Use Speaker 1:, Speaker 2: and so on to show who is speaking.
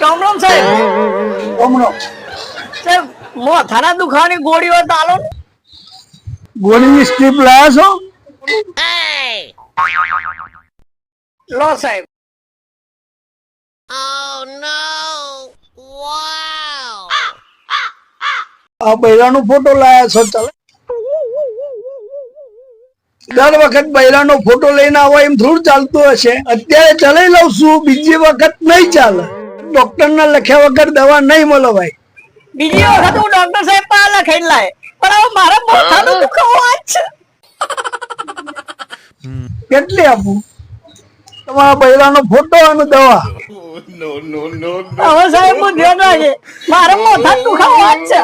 Speaker 1: રામ રામ સાહેબ
Speaker 2: હમણાં
Speaker 1: સાહેબ મોથાના દુખાવાની ગોળીઓ તો આલો ને.
Speaker 2: ગોળીની સ્ટ્રીપ લાયા છો?
Speaker 1: લો સાહેબ.
Speaker 2: આ બૈરાનો ફોટો લાયા છો ચાલે. દર વખત બૈરાનો ફોટો લઈને આવો એમ થોડું ચાલતું હશે. અત્યારે ચલાવી લઉં છું બીજી વખત નહીં ચાલે. ડોક્ટર ના લખ્યા વગર દવા નહીં મળે ભાઈ.
Speaker 1: બીજી વખત હું ડોક્ટર સાહેબ પાસે લખાઈ લાય. પણ હવે મારા મોથાનો દુખાવો આજ છે.
Speaker 2: કેટલી આપું? તમારા બૈરાનો ફોટો અને દવા.
Speaker 1: હવે સાહેબ હું ધ્યાન રાખે. મારા મોથાનો દુખાવો આજ છે.